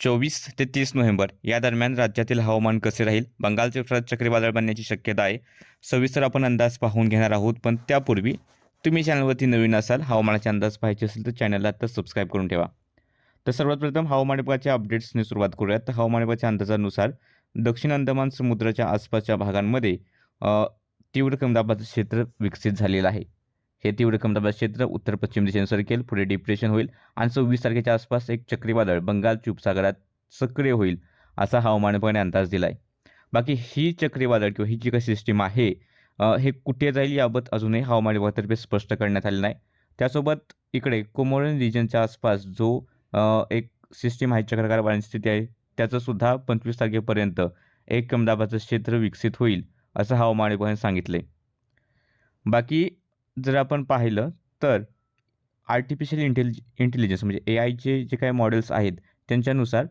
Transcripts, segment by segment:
चोवीस ते तीस नोव्हेंबर या दरम्यान राज्यातील हवामान कसे राहील? बंगालचे चक्रीवादळ बनण्याची शक्यता आहे. सविस्तर आपण अंदाज पाहून घेणार आहोत पण त्यापूर्वी तुम्ही चॅनलवरती नवीन असाल हवामानाचे अंदाज पाहायचे असेल तर चॅनलला आता सबस्क्राईब करून ठेवा. तर सर्वात प्रथम हवामान विभागाच्या अपडेट्सने सुरुवात करूयात. तर हवामान विभागाच्या अंदाजानुसार दक्षिण अंदमान समुद्राच्या आसपासच्या भागांमध्ये तीव्र कमदाबाचं क्षेत्र विकसित झालेलं आहे. हे तीव्र कमी क्षेत्र उत्तर पश्चिम दिशेने सरकेल पुढे डिप्रेशन होईल आणि सव्वीस तारखेच्या आसपास एक चक्रीवादळ बंगालच्या उपसागरात सक्रिय होईल असा हवामान विभागाने अंदाज दिला आहे बाकी ही चक्रीवादळ किंवा ही जी काही सिस्टीम आहे हे कुठे जाईल याबाबत अजूनही हवामान विभागातर्फे स्पष्ट करण्यात आलेलं नाही. त्यासोबत इकडे कोमोरन रिजनच्या आसपास जो एक सिस्टीम आहे चक्रकार वाऱ्यांची स्थिती आहे त्याचंसुद्धा पंचवीस तारखेपर्यंत एक कमदाबाचं क्षेत्र विकसित होईल असं हवामान विभागाने सांगितले बाकी जर आपण पाहिलं तर आर्टिफिशियल इंटेलिज इंटेलिजन्स म्हणजे ए आयचे जे काही मॉडेल्स आहेत त्यांच्यानुसार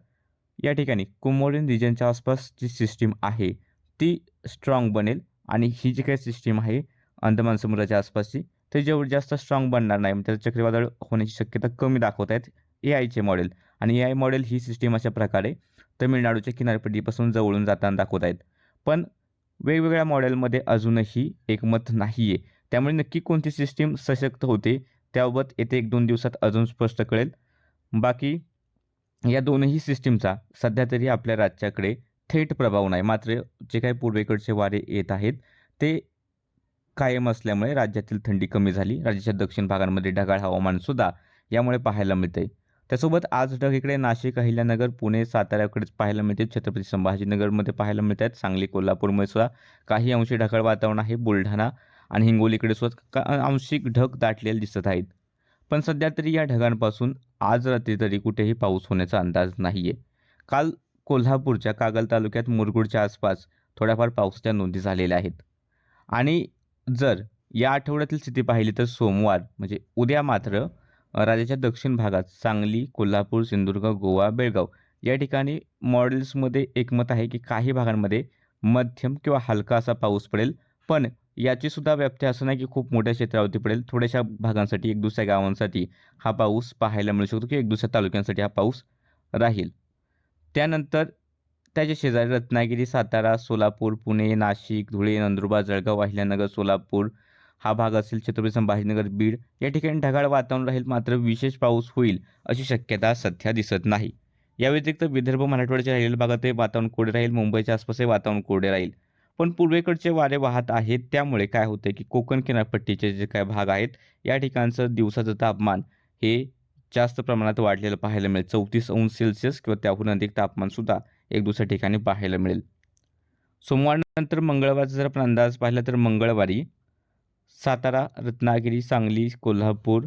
या ठिकाणी कुमोरिन रिजनच्या आसपास जी सिस्टीम आहे ती स्ट्रॉंग बनेल आणि ही जी काही सिस्टीम आहे अंदमान समुद्राच्या आसपासची ते जेवढी जास्त स्ट्रॉंग बनणार नाही म्हणजे त्याचं चक्रीवादळ होण्याची शक्यता कमी दाखवत आहेत ए आयचे मॉडेल आणि ए आय मॉडेल ही सिस्टीम अशा प्रकारे तमिळनाडूच्या किनारपट्टीपासून जवळून जाताना दाखवत आहेत. पण वेगवेगळ्या मॉडेलमध्ये अजूनही एकमत नाही आहे त्यामुळे नक्की कोणती सिस्टीम सशक्त होते त्याबाबत येते एक दोन दिवसात अजून स्पष्ट कळेल. बाकी या दोनही सिस्टीमचा सध्या तरी आपल्या राज्याकडे थेट प्रभाव नाही. मात्र जे काही पूर्वेकडचे वारे येत आहेत ते कायम असल्यामुळे राज्यातील थंडी कमी झाली. राज्याच्या दक्षिण भागांमध्ये ढगाळ हवामानसुद्धा यामुळे पाहायला मिळते त्यासोबत आज ढग इकडे नाशिक अहिल्यानगर पुणे साताऱ्याकडेच पाहायला मिळते. छत्रपती संभाजीनगरमध्ये पाहायला मिळत आहेत सांगली कोल्हापूरमध्ये सुद्धा काही अंशी ढगाळ वातावरण आहे. बुलढाणा आणि हिंगोलीकडे स्वतः का आंशिक ढग दाटलेले दिसत आहेत. पण सध्या तरी या ढगांपासून आज रात्री तरी कुठेही पाऊस होण्याचा अंदाज नाही आहे काल कोल्हापूरच्या कागल तालुक्यात मुरगुडच्या आसपास थोड्याफार पावसाच्या नोंदी झालेल्या आहेत. आणि जर या आठवड्यातील स्थिती पाहिली तर सोमवार म्हणजे उद्या मात्र राज्याच्या दक्षिण भागात सांगली कोल्हापूर सिंधुदुर्ग गोवा बेळगाव या ठिकाणी मॉडेल्समध्ये एकमत आहे की काही भागांमध्ये मध्यम किंवा हलका असा पाऊस पडेल. पण याची सुद्धा व्याप्ती असं नाही की खूप मोठ्या क्षेत्रावरती पडेल. थोड्याशा भागांसाठी एक दुसऱ्या गावांसाठी हा पाऊस पाहायला मिळू शकतो की एक दुसऱ्या तालुक्यांसाठी हा पाऊस राहील. त्यानंतर त्याच्या शेजारी रत्नागिरी सातारा सोलापूर पुणे नाशिक धुळे नंदुरबार जळगाव अहिल्यानगर सोलापूर हा भाग असेल. छत्रपती संभाजीनगर बीड या ठिकाणी ढगाळ वातावरण राहील. मात्र विशेष पाऊस होईल अशी शक्यता सध्या दिसत नाही. या व्यतिरिक्त विदर्भ मराठवाड्याच्या राहिलेल्या भागातही वातावरण कोरडे राहील. मुंबईच्या आसपासही वातावरण कोरडे राहील. पण पूर्वेकडचे वारे वाहत आहेत. त्यामुळे काय होते की कोकण किनारपट्टीचे जे काय भाग आहेत या ठिकाणचं दिवसाचं तापमान हे जास्त प्रमाणात वाढलेलं पाहायला मिळेल. चौतीस अंश सेल्सिअस किंवा त्याहून अधिक तापमानसुद्धा एक दुसऱ्या ठिकाणी पाहायला मिळेल. सोमवारनंतर मंगळवारचा जर आपण अंदाज पाहिला तर मंगळवारी सातारा रत्नागिरी सांगली कोल्हापूर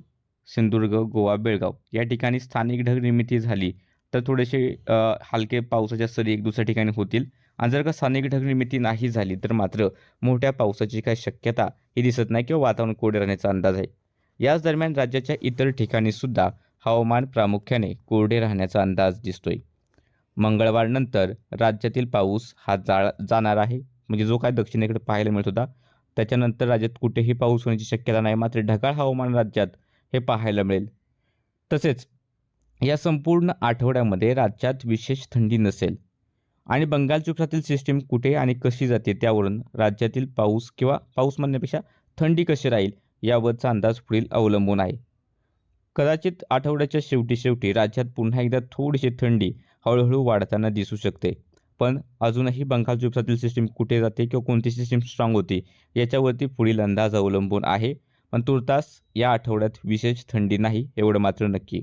सिंधुदुर्ग गोवा बेळगाव या ठिकाणी स्थानिक ढग निर्मिती झाली तर थोडेसे हलके पावसाच्या सरी एक दुसऱ्या ठिकाणी होतील. आणि जर का स्थानिक ढग निर्मिती नाही झाली तर मात्र मोठ्या पावसाची काही शक्यता ही दिसत नाही किंवा वातावरण कोरडे राहण्याचा अंदाज आहे. याच दरम्यान राज्याच्या इतर ठिकाणी सुद्धा हवामान प्रामुख्याने कोरडे राहण्याचा अंदाज दिसतोय. मंगळवारनंतर राज्यातील पाऊस हा जा जाणार आहे. म्हणजे जो काय दक्षिणेकडे पाहायला मिळत होता त्याच्यानंतर राज्यात कुठेही पाऊस होण्याची शक्यता नाही मात्र ढगाळ हवामान राज्यात हे पाहायला मिळेल. तसेच या संपूर्ण आठवड्यामध्ये राज्यात विशेष थंडी नसेल. आणि बंगालच्या उपसातील सिस्टीम कुठे आणि कशी जाते त्यावरून राज्यातील पाऊस किंवा पाऊस म्हणण्यापेक्षा थंडी कशी राहील यावरचा अंदाज पुढील अवलंबून आहे. कदाचित आठवड्याच्या शेवटी शेवटी राज्यात पुन्हा एकदा थोडीशी थंडी हळूहळू वाढताना दिसू शकते. पण अजूनही बंगालच्या उपसातील सिस्टीम कुठे जाते किंवा कोणती सिस्टीम स्ट्रॉंग होती याच्यावरती पुढील अंदाज अवलंबून आहे. पण तुर्तास या आठवड्यात विशेष थंडी नाही एवढं मात्र नक्की.